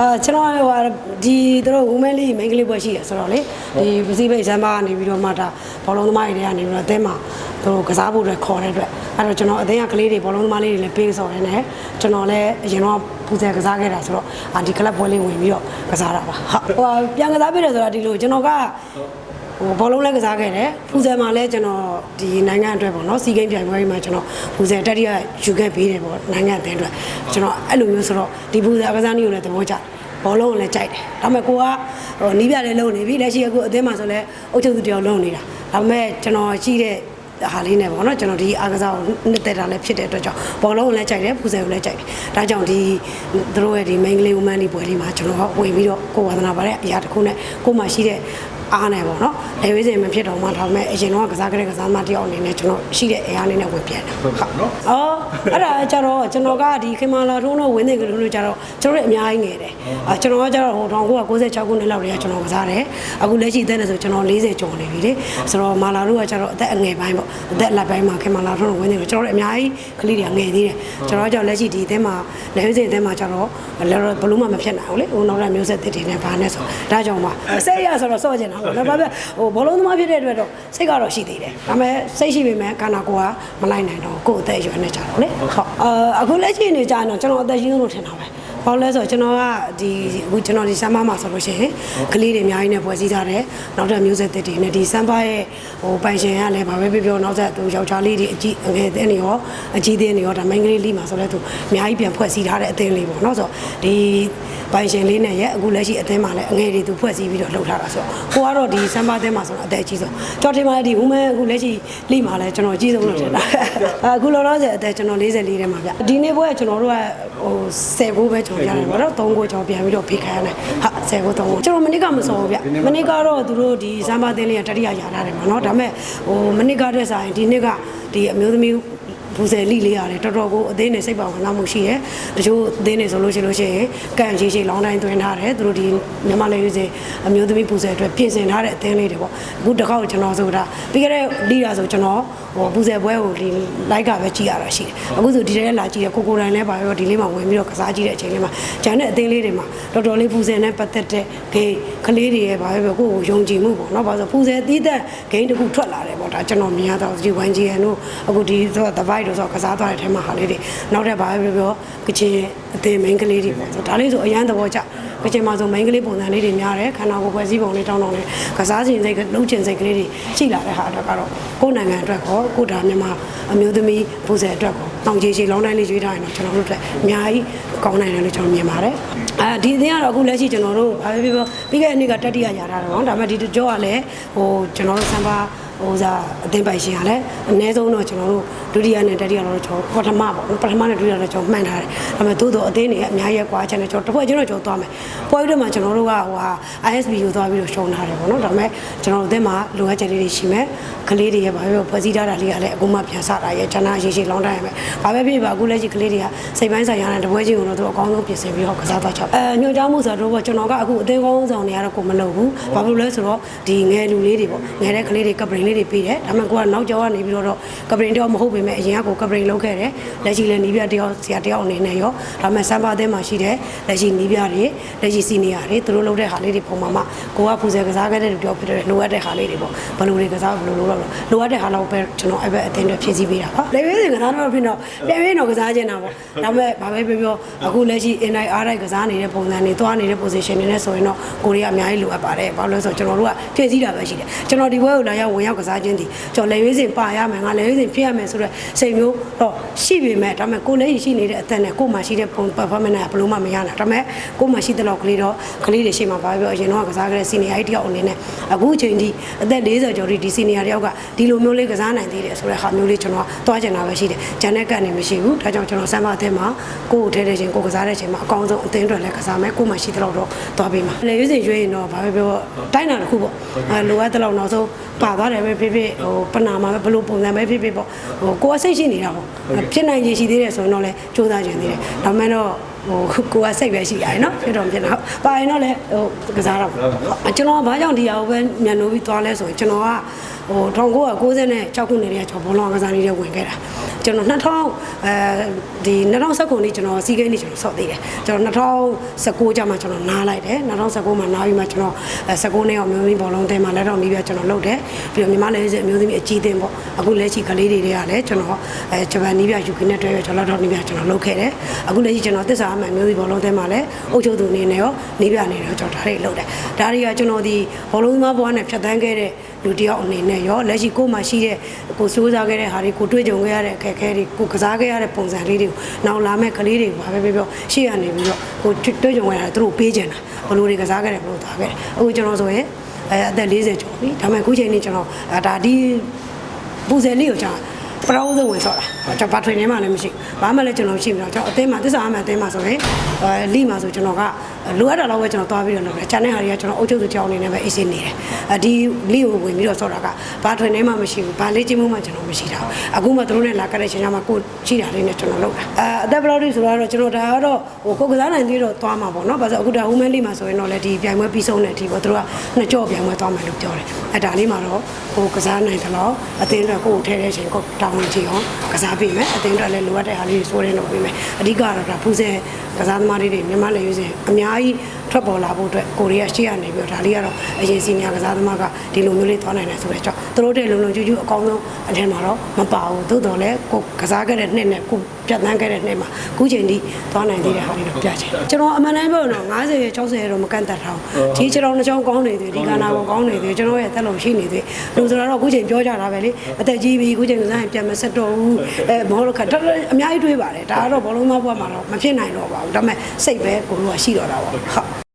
အာကျွန်တော်ဟိုဟာဒီသူတို့ women league main ကလေးပွဲရှိရဆိုတော့လေဒီပစီဖိတ်ဇမ်ဘာကနေပြီးတော့မှဒါဘောလုံးသမားတွေကနေပြီးတော့အသင်းမှာသူတို့ကစားဖို့အတွက်ခေါ်တဲ့အတွက်အဲ့တော့ကျွန်တော်အသင်းကကလေးတွေဘောလုံးသမားလေးတွေလည်းပေးဆော်ရနေကျွန်တော်လည်းအရင်တော့ပူဇော်ကစားခဲ့တာဆိုတော့အာဒီကလပ်ပွဲလေးဝင်ပြီးတော့ကစားတာပါဟုတ်ဟိုဟာပြန်ကစားပေးတယ်ဆိုတာဒီလိုကျွန်တော်က ဟိုဘောလုံးလည်းကစားခဲ့တယ်ဖူဇယ်မှာလည်းကျွန်တော်ဒီနိုင်ငံအတွက်ပေါ့နော်စီဂိမ်းပြိုင်ပွဲမှာကျွန်တော်ဖူဇယ်တက်ရီကယူခဲ့ပေးတယ်ပေါ့နိုင်ငံအသင်းအတွက်ကျွန်တော်အဲ့လိုမျိုးဆိုတော့ဒီဖူဇယ်ကစားနည်းကိုလည်းသဘောကျတယ်ဘောလုံးကိုလည်းကြိုက်တယ်ဒါပေမဲ့ကိုကဟိုနီးပြလည်းလုံနေပြီလက်ရှိအခုအသင်းမှာဆိုလည်းအုပ်ချုပ်သူတယောက်လုံနေတာဒါပေမဲ့ကျွန်တော်ရှိတဲ့ဟာလေးနဲ့ပေါ့နော်ကျွန်တော်ဒီအားကစားကိုနှစ်သက်တာလည်းဖြစ်တဲ့အတွက်ကြောင့်ဘောလုံးကိုလည်းကြိုက်တယ်ဖူဇယ်ကိုလည်းကြိုက်တယ်ဒါကြောင့်ဒီသူတို့ရဲ့ဒီ main ကလေး woman လေးပွဲလေးမှာကျွန်တော်ဝင်ပြီးတော့ကိုဝါသနာပါတဲ့အရာတစ်ခုနဲ့ကိုမှရှိတဲ့ အားနဲ့ပေါ့နော်လေဝေးစင်မဖြစ်တော့မှဒါပေမဲ့အရင်တော့ကစားကြတဲ့ကစားမတယောက်အနေနဲ့ကျွန်တော်ရှိတဲ့အားလေးနဲ့ဝင်ပြန်တယ်ဟုတ်ကဲ့နော်အော်အဲ့ဒါကြတော့ကျွန်တော်ကဒီခင်မာလာထုံးတော့ဝင်းနေကလေးတို့ကြတော့ကျွန်တော်တို့အများကြီးငယ်တယ်အာကျွန်တော်ကကြတော့ဟို1996ခုနှစ်လောက်တည်းကကျွန်တော်ကစားတယ်အခုလက်ရှိအသက်နဲ့ဆိုကျွန်တော်40ကျော်နေပြီလေဆိုတော့မာလာတို့ကကြတော့အသက်အငယ်ပိုင်းပေါ့အသက်အလတ်ပိုင်းမှာခင်မာလာထုံးတော့ဝင်းနေတော့ကျွန်တော်တို့အများကြီးကလေးတွေကငယ်သေးတယ်ကျွန်တော်ကကြတော့လက်ရှိဒီအသက်မှာလက်ဝဲစင်အသက်မှာကြတော့လည်းဘလို့မှမဖြစ်နိုင်ဘူးလေဟိုနောက်တဲ့မျိုးဆက်တစ်တွေနဲ့ဘာနဲ့ဆိုဒါကြောင့်ပါစိတ်ရဆိုတော့စော့ကျင်တာပေါ့နော်ဘာပဲဟိုဘောလုံးသမားဖြစ်တဲ့အတွက်တော့စိတ်ကတော့ရှိသေးတယ်ဒါပေမဲ့စိတ်ရှိပေမဲ့ခန္ဓာကိုယ်ကမလိုက်နိုင်တော့ကိုယ်အသက်အရွယ်နဲ့ကြတော့လေဟုတ်အာအခုလက်ရှိနေကြရင်တော့ကျွန်တော်အသက်ကြီးဆုံးလို့ထင်တာပဲ ဘာလို့လဲဆိုတော့ကျွန်တော်ကဒီအခုကျွန်တော်ဒီဆမ်ဘာမှာဆိုလို့ရှိရင်ကလေးတွေအများကြီးနဲ့ဖွဲ့စည်းထားတယ်နောက်တဲ့မျိုးဆက်သစ်တွေနဲ့ဒီဆမ်ဘာရဲ့ဟိုပိုင်ရှင်ကလည်းဘာပဲပြောပြောနောက်ဆက်သူယောက်ျားလေးတွေအကြီးအငယ်တဲ့နေရောအကြီးတဲ့နေရောဒါမိန်းကလေးလေးမှာဆိုလဲသူအများကြီးပြန်ဖွဲ့စည်းထားတဲ့အသင်းလေးပေါ့နော်ဆိုတော့ဒီပိုင်ရှင်လေးနဲ့ရဲ့အခုလက်ရှိအသင်းမှာလည်းအငယ်တွေသူဖွဲ့စည်းပြီးတော့လှုပ်ထားတာဆိုတော့ကိုကတော့ဒီဆမ်ဘာအသင်းမှာဆိုတော့အသက်အကြီးဆုံးကြော်ထင်ပါလေဒီ woman အခုလက်ရှိလိမှာလည်းကျွန်တော်အကြီးဆုံးလို့ထင်တာအခုလောလောဆယ်အသက်ကျွန်တော်44ထဲမှာဗျဒီနေ့ဘွဲကကျွန်တော်တို့ကဟို10ကိုပဲကျွန်တော်ရတယ်ဗောနော်3ကိုကျွန်တော်ပြန်ပြီးတော့ဖိခိုင်းရတယ်ဟာ10ကို3ကိုကျွန်တော်မနစ်ကမစောဘူးဗျမနစ်ကတော့သူတို့ဒီဆမ်ဘာအသင်းလေးကတတိယရာထားတယ်မှာနော်ဒါပေမဲ့ဟိုမနစ်ကတဲ့ဆိုင်ဒီနေ့ကဒီအမျိုးသမီး ဘူဆယ်လိလေးရတယ်တော်တော်ကိုအသေးနဲ့စိတ်ပါဝင်လာမှုရှိတယ်တချို့အသေးနဲ့ဆိုလို့ရှိလို့ရှိရင်ကန်ရှိရှိလောင်းတိုင်းသွင်းထားတယ်သူတို့ဒီမြန်မာလေယူစေအမျိုးသမီးဘူဆယ်အတွက်ပြင်ဆင်ထားတဲ့အသင်းလေးတွေပေါ့အခုတစ်ခေါက်ကျွန်တော်ဆိုတာပြီးခဲ့တဲ့လိတာဆိုကျွန်တော်ဟိုဘူဆယ်ပွဲကိုဒီလိုက်ကပဲကြည့်ရတာရှိတယ်အခုဆိုဒီထဲလာကြည့်တယ်ကိုကိုတိုင်လည်းပါရောဒီလေးမှာဝင်ပြီးတော့ကစားကြည့်တဲ့အချိန်လေးမှာဂျန်တဲ့အသင်းလေးတွေမှာတော်တော်လေးဘူဆယ်နဲ့ပတ်သက်တဲ့ဂိမ်းကလေးတွေရဲ့ဘာပဲကိုကိုယုံကြည်မှုပေါ့နော်ဘာလို့ဘူဆယ်တီးတဲ့ဂိမ်းတစ်ခုထွက်လာတယ်ပေါ့ဒါကျွန်တော်မြင်ရတော့ဒီ 1GN တို့အခုဒီဆိုတော့ The Vibe တို့ဆိုကစားသွားတဲ့ထဲမှာဟာလေးတွေနောက်တဲ့ဘာပဲပြောကချင်အသေး main ကလေးတွေပေါ့ဆိုဒါလေးဆိုအရန်သဘောကျကချင်မှာဆို main ကလေးပုံစံလေးတွေများတယ်ခန္ဓာကိုယ်ဖွဲ့စည်းပုံလေးတောင်းတောင်းလေးကစားခြင်းစိတ်လှုပ်ခြင်းစိတ်ကလေးတွေရှိလာတဲ့ဟာအတွက်ကတော့ကိုယ်နိုင်ငံအတွက်ကောကိုယ်ဒါမြန်မာအမျိုးသမီးပူဇယ်အတွက်ကောတောင်ကြီးကြီးလောင်းတိုင်းလေးရွေးထားရင်တော့ကျွန်တော်တို့အတွက်အများကြီးကောင်းနိုင်တယ်လို့ကျွန်တော်မြင်ပါတယ်အဲဒီအသင်းကတော့အခုလက်ရှိကျွန်တော်တို့ဘာပဲပြောပြီးခဲ့တဲ့နေ့ကတတိယရာထားတယ်ပေါ့ဒါပေမဲ့ဒီကြောကလည်းဟိုကျွန်တော်တို့စံပါ ဟိုစားအသင်းပိုင်ရှင်ကလည်းအနည်းဆုံးတော့ကျွန်တော်တို့ဒုတိယနဲ့တတိယတော့ကျွန်တော်ပထမပေါ့ပထမနဲ့ဒုတိယတော့ကျွန်တော်မှန်ထားတယ်ဒါပေမဲ့သို့တော့အသင်းတွေအများကြီးကွာချင်တယ်ကျွန်တော်တစ်ဖွဲ့ချင်းတော့ကျွန်တော်သွားမယ်ပွဲတွေမှာကျွန်တော်တို့ကဟိုဟာ ISB ကိုသွားပြီးတော့ရှုံးထားတယ်ပေါ့နော်ဒါပေမဲ့ကျွန်တော်တို့အသင်းမှာလိုအပ်ချက်လေးတွေရှိမယ်ကလေးတွေရဲ့ဘာပဲပြောဖွဲ့စည်းထားတာလေးကလည်းအခုမှပြန်စတာရဲ့ကျန်တာရေးရှိလောင်းတိုင်းရမယ်ဘာပဲဖြစ်ပါအခုလက်ရှိကလေးတွေကစိတ်ပိုင်းဆိုင်ရာနဲ့တပွဲချင်းကိုတော့သူအကောင်းဆုံးပြင်ဆင်ပြီးတော့ကစားသွားကြအဲညွှန်ကြားမှုဆိုတော့ကျွန်တော်ကအခုအသင်းကောင်းဆောင်တွေကတော့ကိုမလုပ်ဘူးဘာလို့လဲဆိုတော့ဒီငယ်လူလေးတွေပေါ့ငယ်တဲ့ကလေးတွေကပရင်လေးတွေပြီးတယ်ဒါပေမဲ့ကိုကနောက်ကျောကနေပြီးတော့ကပရင်တယောက်မဟုတ်ပေမဲ့အရင်ကကိုကပရင်လုပ်ခဲ့တယ်လက်ရှိလည်းနီးပြတယောက်ဆရာတယောက်အနေနဲ့ရောဒါပေမဲ့စမ်းပါအသင်းမှာရှိတဲ့လက်ရှိနီးပြတွေလက်ရှိစီနီယာတွေသူတို့လုပ်တဲ့ဟာလေးတွေပုံမှန်မှကိုကပူဇော်ကစားခဲ့တဲ့လူတယောက်ဖြစ်တဲ့လိုအပ်တဲ့ဟာလေးတွေပေါ့ဘယ်လိုတွေကစားဘယ်လိုလုပ်တော့လိုအပ်တဲ့ဟာလောက်ပဲကျွန်တော်အဲ့ဘက်အသင်းတွေဖြည့်ဆည်းပေးတာပါလေဝေးစင်ကစားတော့ဖြစ်တော့ပြန်ပြီးတော့ကစားခြင်းတာပေါ့ဒါပေမဲ့ဘာပဲပြောပြောအခုလက်ရှိ in-night R-night ကစားနေတဲ့ပုံစံတွေသွားနေတဲ့ position တွေနဲ့ဆိုရင်တော့ကိုရီးယားအများကြီးလိုအပ်ပါတယ်ဘာလို့လဲဆိုတော့ကျွန်တော်တို့ကဖြည့်ဆည်းတာပဲရှိတယ်ကျွန်တော်ဒီဘွဲကိုလာရောက်ဝင်ရောက်ကစားခြင်းဒီကျွန်တော်လေဝေးစင်ပါရမယ်ငါလေဝေးစင်ဖြစ်ရမယ်ဆိုတော့စိတ်မျိုးတော့ရှိပေမဲ့ဒါပေမဲ့ကိုလည်းရှိနေတဲ့အသက်နဲ့ကိုမှရှိတဲ့ပုံ performance ကဘယ်လို့မှမရနိုင်ဒါပေမဲ့ကိုမှရှိတဲ့လောက်ကလေးတော့ကလေးတွေရှိမှဘာပဲပြောအရင်တော့ကစားခဲ့တဲ့ senior တယောက်အနေနဲ့အခုအချိန်ထိအသက်40ကျော်ဒီ senior တယောက်ကဒီလိုမျိုးလေးကစားနိုင်သေးတယ်ဆိုတဲ့ဟာမျိုးလေးကျွန်တော်သွားကျင်တာပဲရှိတယ်ဂျန်တဲ့ကနေမရှိဘူးဒါကြောင့်ကျွန်တော်စမ်းမအသင်းမှာကိုကိုထဲတဲ့ချိန်ကိုကစားတဲ့ချိန်မှာအကောင်းဆုံးအသင်းအတွက်လည်းကစားမယ်ကိုမှရှိတဲ့လောက်တော့သွားပေးမှာလေရွေးစင်ရွေးရင်တော့ဘာပဲပြောတိုင်းတာတစ်ခုပေါ့အဲလိုအပ်တဲ့လောက်နောက်ဆုံးပါသွားတယ်ပဲဖြစ်ဖြစ်ဟိုပနာမှာပဲဘလို့ပုံစံပဲဖြစ်ဖြစ်ပေါ့ဟိုကိုကစိတ်ရှိနေတာပေါ့ဖြစ်နိုင်ရည်ရှိသေးတယ်ဆိုရင်တော့လည်းစူးစမ်းကျင်သေးတယ်ဒါမှမဟုတ်တော့ဟိုကိုကစိတ်ပဲရှိရတယ်နော်ဖြစ်တော့ဖြစ်တော့ပါရင်တော့လည်းဟိုကစားတော့ကျွန်တော်ကဘာကြောင့်ဒီဟာကိုပဲညံလို့ပြီးသွားလဲဆိုရင်ကျွန်တော်က ဟို1996ခုနှစ်တည်းကကျွန်တော်ဘောလုံးကစားနေတဲ့ဝင်ခဲ့တာကျွန်တော်2000အဲဒီ2019ခုနှစ်ကျွန်တော်စီးကိန်းနေကျွန်တော်ဆော့သေးတယ်ကျွန်တော်2019ကျမှကျွန်တော်နားလိုက်တယ်2019မှာနားပြီးမှကျွန်တော်19နှစ်အောင်မျိုးသမီးဘောလုံးတဲမှာလက်တော့နီးပြကျွန်တော်လုပ်တယ်ပြီးတော့မြန်မာလည်းအမျိုးသမီးအကြီးအသင်းပေါ့အခုလက်ရှိကလေးတွေကလည်းကျွန်တော်အဲဂျပန်နီးပြယူကင်းနဲ့တွဲရကျွန်တော်တော့နီးပြကျွန်တော်လုပ်ခဲ့တယ်အခုလက်ရှိကျွန်တော်သစ္စာအမှန်မျိုးသမီးဘောလုံးတဲမှာလည်းအုပ်ချုပ်သူအနေနဲ့ရောနီးပြအနေနဲ့ရောကျွန်တော်ဒါတွေလုပ်တယ်ဒါတွေကကျွန်တော်ဒီဘောလုံးသမားဘဝနဲ့ဖြတ်သန်းခဲ့တဲ့ လူတယောက်အနေနဲ့ရောလက်ရှိကိုယ်မှာရှိတဲ့ကိုစိုးစားခဲ့တဲ့ဟာတွေကိုတွေ့ကြုံခဲ့ရတဲ့အခက်အခဲတွေကိုကစားခဲ့ရတဲ့ပုံစံလေးတွေကိုနောက်လာမဲ့ကလေးတွေကိုဘာပဲပြောပြောရှေ့ရနေပြီးတော့ကိုတွေ့ကြုံခဲ့ရတာသူတို့ပေးကြတာဘလို့တွေကစားခဲ့တယ်ဘလို့သွားခဲ့တယ်အခုကျွန်တော်ဆိုရင်အဲအသက်40ကျော်ပြီဒါပေမဲ့အခုချိန်นี้ကျွန်တော်ဒါဒီပူဇယ်လေးကိုကျွန်တော်ပရောဇဝင်ဆော့တာကျွန်တော်ဘာထွင်နေမှလည်းမရှိဘာမှလည်းကျွန်တော်ရှိပြီတော့ကျွန်တော်အသင်းမှာတစ္ဆာအမှန်အသင်းမှာဆိုရင်အဲလိမှာဆိုကျွန်တော်ကလိုအပ်တာတော့ပဲကျွန်တော်သွားပြီးတော့လုပ်တယ်။ကျန်တဲ့ဟာတွေကကျွန်တော်အုပ်ချုပ်သူကြောင်းအနေနဲ့ပဲအေးစေးနေတယ်။အဲဒီလိကိုဝင်ပြီးတော့ဆော့တာကဘာထွင်နေမှမရှိဘူး။ဘာလေးချင်းမှုမှကျွန်တော်မရှိတာဘူး။အခုမှသူတို့နဲ့လာကြတဲ့ချိန်ကျမှကိုရှိတာလေးနဲ့ကျွန်တော်လုပ်တာ။အဲအသက်ဘယ်လောက်ထိဆိုတော့ကျွန်တော်ဒါကတော့ဟိုကိုကစားနိုင်သေးတော့သွားမှာပေါ့နော်။ဘာလို့အခုဒါ women league မှာဆိုရင်တော့လေဒီပြိုင်ပွဲပြီးဆုံးတဲ့အထိပေါ့သူတို့ကနှစ်ကြော့ပြိုင်ပွဲသွားမယ်လို့ပြောတယ်။အဲဒါလေးမှာတော့ဟိုကစားနိုင်တယ်လို့အသင်းအတွက်ကိုယ်ကိုထဲတဲ့ချိန်ကိုတောင်းဝင်ကြည့်အောင်ကစားပေးမယ်။အသင်းအတွက်လည်းလိုအပ်တဲ့ဟာလေးတွေစိုးရင်းလုပ်ပေးမယ်။အဓိကတော့ဒါဖူးစဲကစားသမားတွေမြန်မာလည်းရွေးစင်အများကြီးထွက်ပေါ်လာဖို့အတွက်ကိုရီးယားရှေ့ကနေပြီးတော့ဒါလေးကတော့အရင်စီနီယာကစားသမားကဒီလိုမျိုးလေးသွားနိုင်တယ်ဆိုတဲ့အကြောင်းသူတို့တဲ့လုံလုံကျူးကျူးအကောင်းဆုံးအထက်မှာတော့မပါဘူးသို့တော်လည်းကိုကစားခဲ့တဲ့နှစ်နဲ့ကိုပြတ်သန်းခဲ့တဲ့နှစ်မှာခုချိန်ထိသွားနိုင်သေးတဲ့ဟာတွေတော့ပြချင်ကျွန်တော်အမှန်တမ်းပြောရင်တော့90ရ60ရတော့မကန့်သက်ထားဘူးဒီကျွန်တော်နှစ်ချောင်းကောင်းနေသေးဒီကနာကောကောင်းနေသေးကျွန်တော်ရဲ့တက်လုံရှိနေသေးလူဆိုတော့ခုချိန်ပြောကြတာပဲလေအသက်ကြီးပြီခုချိန်ကစားရင်ပြန်မဆက်တော့ဘူးအဲဘောလုံးခတ်အများကြီးတွေးပါတယ်ဒါကတော့ဘောလုံးမဘွားမှာတော့မဖြစ်နိုင်တော့ပါဘူးဒါပေမဲ့စိတ်ပဲကိုလိုကရှိတော့တာပေါ့ဟုတ်